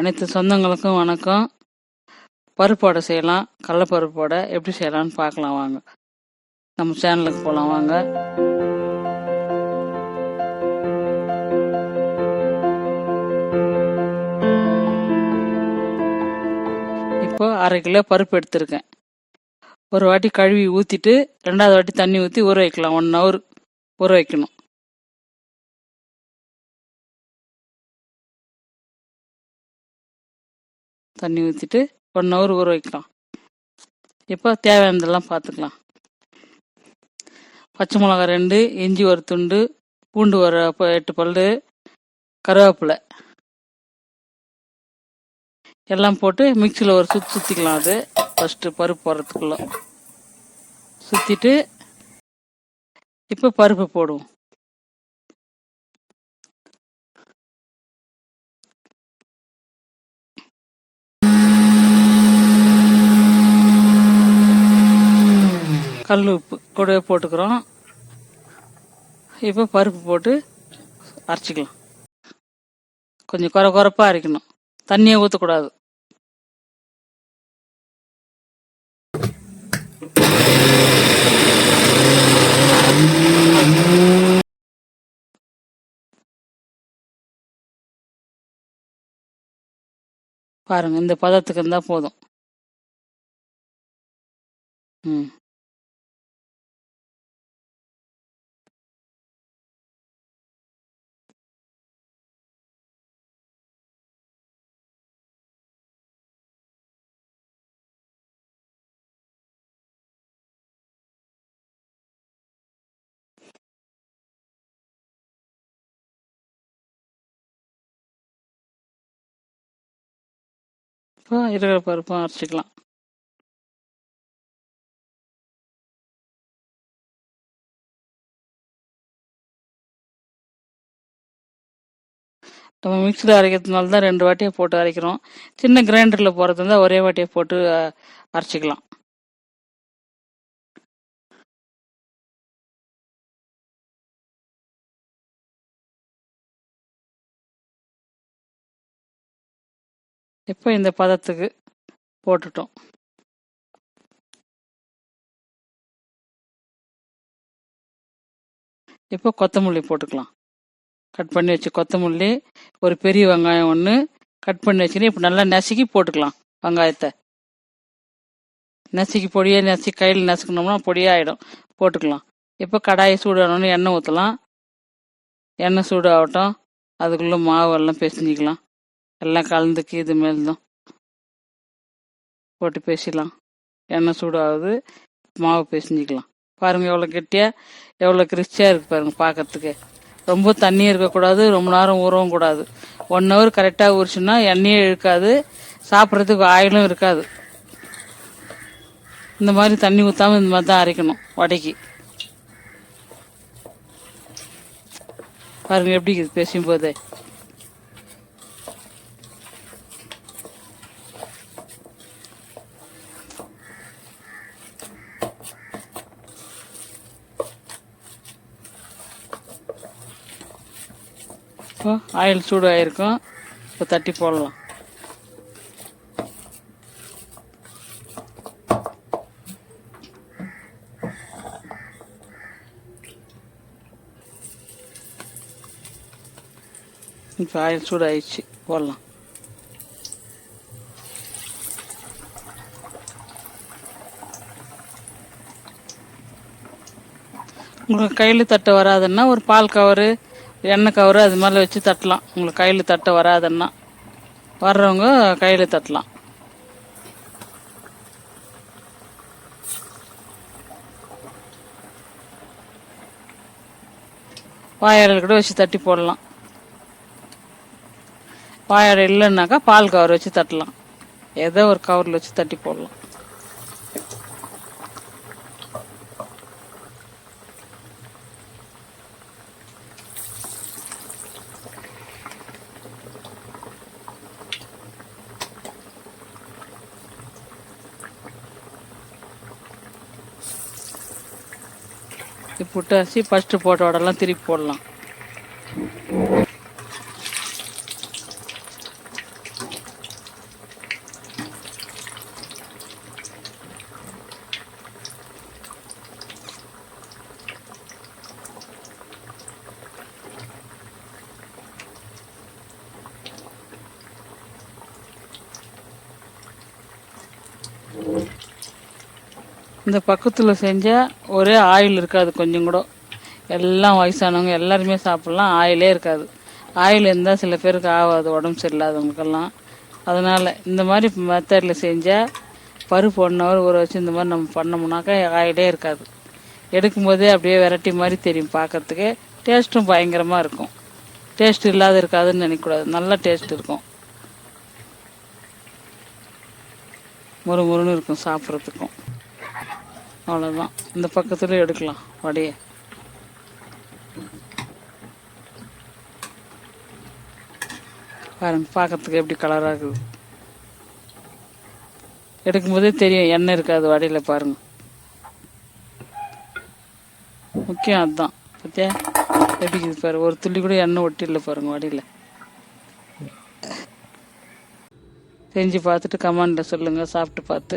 அனைத்து சொந்தங்களுக்கும் வணக்கம். பருப்போடை செய்யலாம். கடலப்பருப்போடை எப்படி செய்யலாம்னு பார்க்கலாம் வாங்க. நம்ம சேனலுக்கு போகலாம் வாங்க. இப்போ அரை கிலோ பருப்பு எடுத்திருக்கேன். ஒரு வாட்டி கழுவி ஊற்றிட்டு ரெண்டாவது வாட்டி தண்ணி ஊற்றி ஊற வைக்கலாம். ஒன் ஹவர் ஊற வைக்கணும். தண்ணி ஊற்றிட்டு ஒன் ஹவர் ஊற வைக்கலாம். இப்போ தேவையானதெல்லாம் பார்த்துக்கலாம் பச்சை மிளகா ரெண்டு இஞ்சி ஒரு துண்டு பூண்டு ஒரு எட்டு பல் கருவேப்பிலை. எல்லாம் போட்டு மிக்சியில் ஒரு சுற்றி சுற்றிக்கலாம் அது. ஃபஸ்ட்டு பருப்பு போடுறதுக்குள்ள. சுற்றிட்டு இப்போ பருப்பு போடுவோம். கல் உப்பு கூடவே போட்டுக்கிறோம். இப்போ பருப்பு போட்டு அரைச்சிக்கலாம். கொஞ்சம் குறை குறைப்பாக அரைக்கணும். தண்ணியை ஊற்றக்கூடாது பாருங்க இந்த பதத்துக்கு இருந்தால் போதும். ம். இப்போ இருக்கிற பருப்பும் அரைச்சிக்கலாம். நம்ம மிக்சியில் அரைக்கிறதுனால தான் ரெண்டு வாட்டியை போட்டு அரைக்கிறோம். சின்ன கிரைண்டரில் போடுறது இருந்தால் ஒரே வாட்டியை போட்டு அரைச்சிக்கலாம். இப்போ இந்த பதத்துக்கு போட்டுட்டோம். இப்போ கொத்தமல்லி போட்டுக்கலாம். கட் பண்ணி வச்சு கொத்தமல்லி ஒரு பெரிய வெங்காயம் ஒன்று கட் பண்ணி வச்சுன்னு இப்போ நல்லா நசுக்கி போட்டுக்கலாம் வெங்காயத்தை. நசுக்கி பொடியாக நசுக்கி கையில் நசுக்கணும்னா பொடியாகிடும் போட்டுக்கலாம். இப்போ கடாயை சூடானோன்னு எண்ணெய் ஊற்றலாம் எண்ணெய் சூடாகட்டும். அதுக்குள்ளே மாவு எல்லாம் பிசைஞ்சிக்கலாம். எல்லாம் கலந்துக்கு இது மேல் தான் போட்டு பேசிடலாம். எண்ணெய் சூடாகுது. மாவு பேசிஞ்சிக்கலாம் பாருங்கள் எவ்வளோ கெட்டியாக எவ்வளோ கிறிஸ்டியாக இருக்குது பாருங்கள் பார்க்கறதுக்கு ரொம்ப தண்ணி இருக்கக்கூடாது ரொம்ப நேரம் ஊறவும் கூடாது. ஒன் ஹவர் கரெக்டாக ஊறிச்சுன்னா எண்ணெயே இழுக்காது சாப்பிட்றதுக்கு ஆயிலும் இருக்காது. இந்த மாதிரி தண்ணி ஊற்றாம இந்த மாதிரி தான் அரைக்கணும் வடைக்கு. பாருங்கள் எப்படி இருக்குது பேசும்போதே. இப்போ ஆயில் சூடு ஆகிருக்கும் இப்போ தட்டி போடலாம். இப்போ ஆயில் சூடு ஆயிடுச்சு. போடலாம். உங்களுக்கு கையில் தட்டை வராதுன்னா ஒரு பால் கவரு எண்ணெய் கவரு அது மேலே வச்சு தட்டலாம். உங்களுக்கு கையில் தட்ட வராதுன்னா. வர்றவங்க கையில் தட்டலாம். வாயாடல் கூட வச்சு தட்டி போடலாம். வாயாடை இல்லைன்னாக்கா பால் கவர் வச்சு தட்டலாம். ஏதோ ஒரு கவரில் வச்சு தட்டி போடலாம். இப்போ புட்டாசி ஃபஸ்ட்டு போட்ட உடலாம் திருப்பி போடலாம். இந்த பக்கத்தில் செஞ்சால் ஒரே ஆயில் இருக்காது கொஞ்சம் கூட. எல்லாம் வயசானவங்க எல்லாருமே சாப்பிட்லாம். ஆயிலே இருக்காது. ஆயில் இருந்தால் சில பேருக்கு ஆகாது உடம்பு சரியில்லாதவங்களுக்கெல்லாம் அதனால் இந்த மாதிரி மெத்தடில் செஞ்சால் பருப்பு ஒன் ஹவர் ஊற வச்சு இந்த மாதிரி நம்ம பண்ணோம்னாக்கா ஆயிலே இருக்காது. எடுக்கும்போதே அப்படியே வெரைட்டி மாதிரி தெரியும் பார்க்கறதுக்கு டேஸ்ட்டும் பயங்கரமாக இருக்கும். டேஸ்ட் இல்லாத இருக்காதுன்னு நினைக்கக்கூடாது. நல்ல டேஸ்ட் இருக்கும். முறு முறுன்னு இருக்கும் சாப்பிட்றதுக்கும். அவ்வளோதான் இந்த பக்கத்துலேயே எடுக்கலாம் வடையை. பாருங்க பார்க்கறதுக்கு எப்படி கலராக இருக்குது. எடுக்கும்போதே தெரியும் எண்ணெய் இருக்காது வடையில் பாருங்க. முக்கியம் அதுதான். பார்த்தியா எப்படி இருக்குது பாரு ஒரு துள்ளி கூட எண்ணெய் ஒட்டி இல்லை பாருங்க வடையில். செஞ்சு பார்த்துட்டு கமாண்டில் சொல்லுங்கள் சாப்பிட்டு பார்த்து.